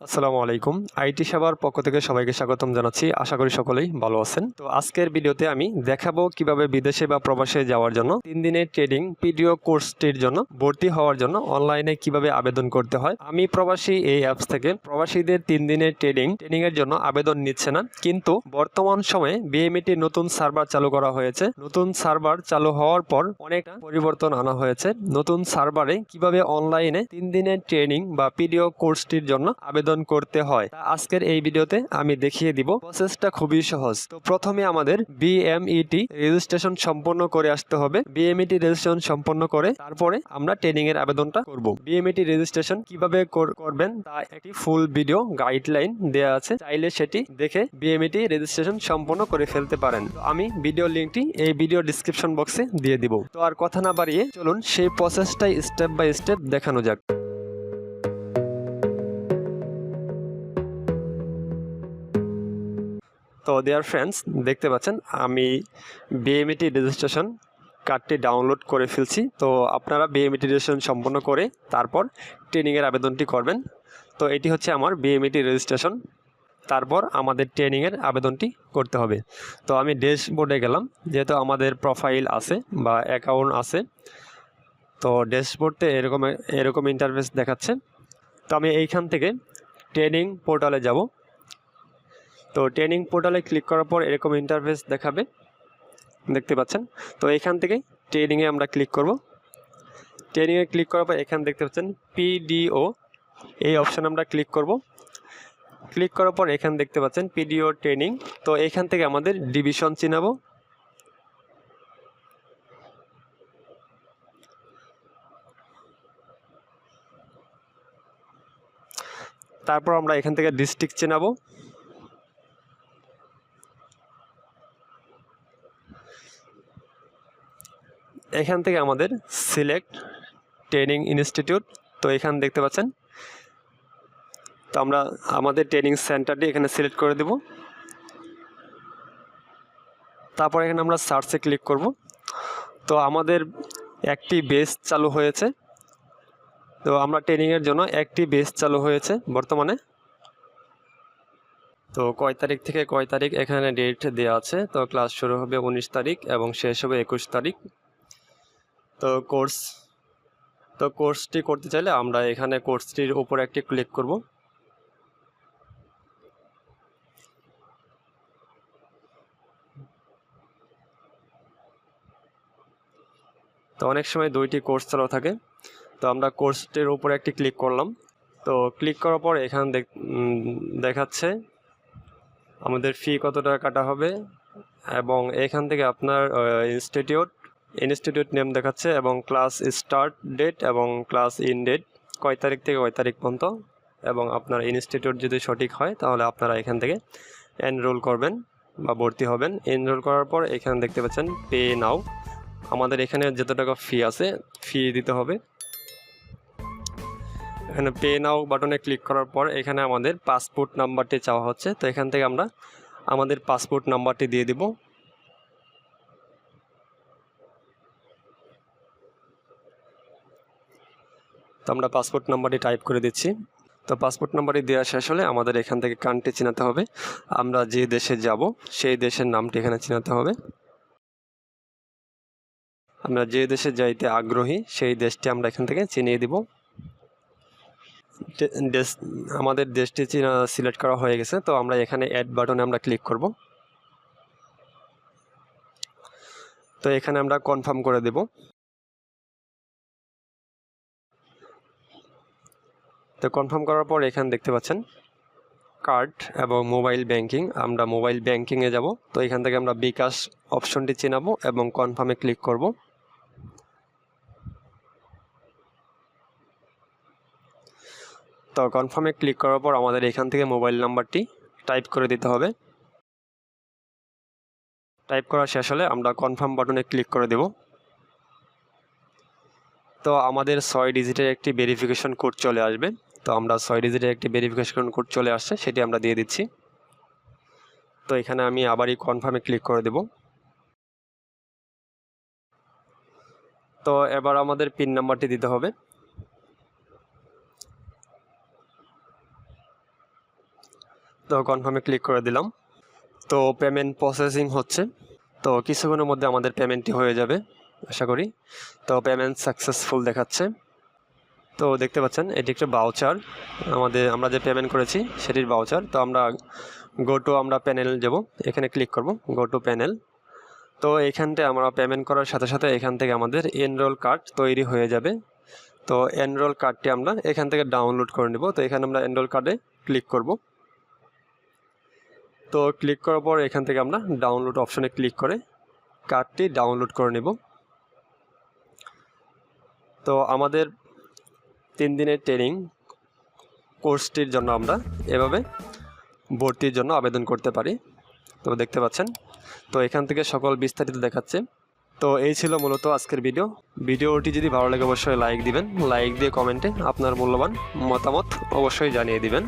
আসসালামু আলাইকুম। আইটি সেবার পক্ষ থেকে সবাইকে স্বাগতম জানাচ্ছি। আশা করি সকলেই ভালো আছেন। তো আজকের ভিডিওতে আমি দেখাবো কীভাবে বিদেশে বা প্রবাসে যাওয়ার জন্য, তিন দিনের ট্রেডিং পিডিও কোর্সটির জন্য, ভর্তি হওয়ার জন্য, অনলাইনে কীভাবে আবেদন করতে হয়। আমি প্রবাসী এই অ্যাপস থেকে প্রবাসীদের তিন দিনের ট্রেডিং ট্রেনিং এর জন্য আবেদন নিচ্ছে না। কিন্তু বর্তমান সময়ে বিএমইটি নতুন সার্ভার চালু করা হয়েছে। নতুন সার্ভার চালু হওয়ার পর অনেক পরিবর্তন আনা হয়েছে। নতুন সার্ভারে কীভাবে অনলাইনে তিন দিনের ট্রেনিং বা পিডিও কোর্সটির জন্য আবেদন করতে হয়। আজকের এই ভিডিওতে আমি দেখিয়ে দিব। প্রসেসটা খুবই সহজ। তো প্রথমে আমাদের বিএমইটি রেজিস্ট্রেশন সম্পন্ন করে আসতে হবে। বিএমইটি রেজিস্ট্রেশন সম্পন্ন করে তারপরে আমরা ট্রেনিং এর আবেদনটা করব। বিএমইটি রেজিস্ট্রেশন কীভাবে কর- করবেন তা একটি ফুল ভিডিও গাইডলাইন দেওয়া আছে। চাইলে সেটি দেখে বিএমইটি রেজিস্ট্রেশন সম্পন্ন করে ফেলতে পারেন। আমি ভিডিও লিঙ্কটি এই ভিডিও ডিসক্রিপশন বক্সে দিয়ে দিব। তো আর কথা না বাড়িয়ে চলুন সেই প্রসেসটাই স্টেপ বাই স্টেপ দেখানো যাক। তো দেয়ার ফ্রেন্ডস দেখতে পাচ্ছেন, আমি বিএমইটি রেজিস্ট্রেশন কার্ডটি ডাউনলোড করে ফেলছি। তো আপনারা বিএমইটি রেজিস্ট্রেশন সম্পন্ন করে তারপর ট্রেনিংয়ের আবেদনটি করবেন। তো এটি হচ্ছে আমার বিএমইটি রেজিস্ট্রেশন তারপর আমাদের ট্রেনিংয়ের আবেদনটি করতে হবে। তো আমি ড্যাশবোর্ডে গেলাম, যেহেতু আমাদের প্রোফাইল আছে বা অ্যাকাউন্ট আছে, তো ড্যাশবোর্ডে এরকম এরকম ইন্টারফেস দেখাচ্ছে। তো আমি এইখান থেকে ট্রেনিং পোর্টালে যাব। তো ট্রেনিং পোর্টালে ক্লিক করার পর এরকম ইন্টারফেস দেখাবে। দেখতে পাচ্ছেন? তো এখান থেকে ট্রেনিংয়ে আমরা ক্লিক করব। ট্রেনিংয়ে ক্লিক করার পর এখানে দেখতে পাচ্ছেন পিডিও এই অপশানে আমরা ক্লিক করব। ক্লিক করার পর এখানে দেখতে পাচ্ছেন পিডিও ট্রেনিং তো এখান থেকে আমাদের ডিভিশন চিনাবো। তারপর আমরা এখান থেকে ডিস্ট্রিক্ট চেনাবো। এখান থেকে আমাদের সিলেক্ট ট্রেনিং ইনস্টিটিউট। তো এখানে দেখতে পাচ্ছেন। তো আমরা আমাদের ট্রেনিং সেন্টারটি এখানে সিলেক্ট করে দেব। তারপর এখানে আমরা সার্চে ক্লিক করব। তো আমাদের একটি বেস চালু হয়েছে। তো আমরা ট্রেনিংয়ের জন্য একটি বেস চালু হয়েছে বর্তমানে। তো কয় তারিখ থেকে কয় তারিখ এখানে ডেট দেওয়া আছে। তো ক্লাস শুরু হবে উনিশ তারিখ এবং শেষ হবে একুশ তারিখ। তো কোর্স তো কোর্সটি করতে চাইলে আমরা এখানে কোর্সটির উপর একটি ক্লিক করব। তো অনেক সময় দুইটি কোর্স চালু থাকে। তো আমরা কোর্সটির উপর একটি ক্লিক করলাম। তো ক্লিক করার পর এখানে দেখাচ্ছে আমাদের ফি কত টাকা কাটা হবে এবং এখান থেকে আপনার ইনস্টিটিউট ইনস্টিটিউট নেম দেখাচ্ছে এবং ক্লাস স্টার্ট ডেট এবং ক্লাস ইন ডেট, কয় তারিখ থেকে কয় তারিখ পর্যন্ত, এবং আপনার ইনস্টিটিউট যদি সঠিক হয়, তাহলে আপনারা এখান থেকে এনরোল করবেন বা ভর্তি হবেন। এনরোল করার পর এখানে দেখতে পাচ্ছেন পে নাও। আমাদের এখানে যত টাকা ফি আছে ফি দিতে হবে। এখানে পে নাও বাটনে ক্লিক করার পর এখানে আমাদের পাসপোর্ট নাম্বারটি চাওয়া হচ্ছে। তো এখান থেকে আমরা আমাদের পাসপোর্ট নাম্বারটি দিয়ে দিব। তো আমরা পাসপোর্ট নাম্বারটি টাইপ করে দিচ্ছি। তো পাসপোর্ট নাম্বারটি দেওয়া শেষ হলে আমাদের এখান থেকে কান্ট্রি চিনাতে হবে। আমরা যে দেশে যাব, সেই দেশের নামটি এখানে চিনাতে হবে। আমরা যে দেশে যাইতে আগ্রহী, সেই দেশটি আমরা এখান থেকে চিনিয়ে দিব। দেশ আমাদের দেশটি সিলেক্ট করা হয়ে গেছে, তো আমরা এখানে অ্যাড বাটনে আমরা ক্লিক করব। তো এখানে আমরা কনফার্ম করে দেব। তো কনফার্ম করার পর এখানে দেখতে পাচ্ছেন কার্ড এবং মোবাইল ব্যাংকিং আমরা মোবাইল ব্যাংকিংয়ে যাব। তো এখান থেকে আমরা বিকাশ অপশনটি চিনাবো এবং কনফার্মে ক্লিক করব। তো কনফার্মে ক্লিক করার পর আমাদের এখান থেকে মোবাইল নাম্বারটি টাইপ করে দিতে হবে। টাইপ করা শেষ হলে আমরা কনফার্ম বাটনে ক্লিক করে দেব। তো আমাদের ছয় ডিজিটের একটি ভেরিফিকেশন কোড চলে আসবে। তো আমরা ছয় ডিজিটের একটি ভেরিফিকেশন কোড চলে আসছে, সেটি আমরা দিয়ে দিচ্ছি। তো এখানে আমি আবারই কনফার্মে ক্লিক করে দেব। তো এবার আমাদের পিন নাম্বারটি দিতে হবে। তো কনফার্মে ক্লিক করে দিলাম। তো পেমেন্ট প্রসেসিং হচ্ছে। তো কিছুক্ষণের মধ্যে আমাদের পেমেন্টটি হয়ে যাবে, আশা করি। তো পেমেন্ট সাকসেসফুল দেখাচ্ছে। তো দেখতে পাচ্ছেন, এটি একটা বাউচার আমাদের, আমরা যে পেমেন্ট করেছি সেটির বাউচার তো আমরা গো টু আমরা প্যানেল যাব এখানে ক্লিক করব গো টু প্যানেল তো এখানটায় আমরা পেমেন্ট করার সাথে সাথে এখান থেকে আমাদের এনরোল কার্ড তৈরি হয়ে যাবে। তো এনরোল কার্ডটি আমরা এখান থেকে ডাউনলোড করে নেব। তো এখানে আমরা এনরোল কার্ডে ক্লিক করব। তো ক্লিক করার পর এখান থেকে আমরা ডাউনলোড অপশনে ক্লিক করে কার্ডটি ডাউনলোড করে নেব। তো আমাদের তিন দিনের ট্রেনিং কোর্সটির জন্য আমরা এভাবে ভর্তির জন্য আবেদন করতে পারি। তো দেখতে পাচ্ছেন, তো এখান থেকে সকল বিস্তারিত দেখাচ্ছে। তো এই ছিল মূলত আজকের ভিডিও ভিডিওটি যদি ভালো লাগে, অবশ্যই লাইক দিবেন। লাইক দিয়ে কমেন্টে আপনার মূল্যবান মতামত অবশ্যই জানিয়ে দিবেন।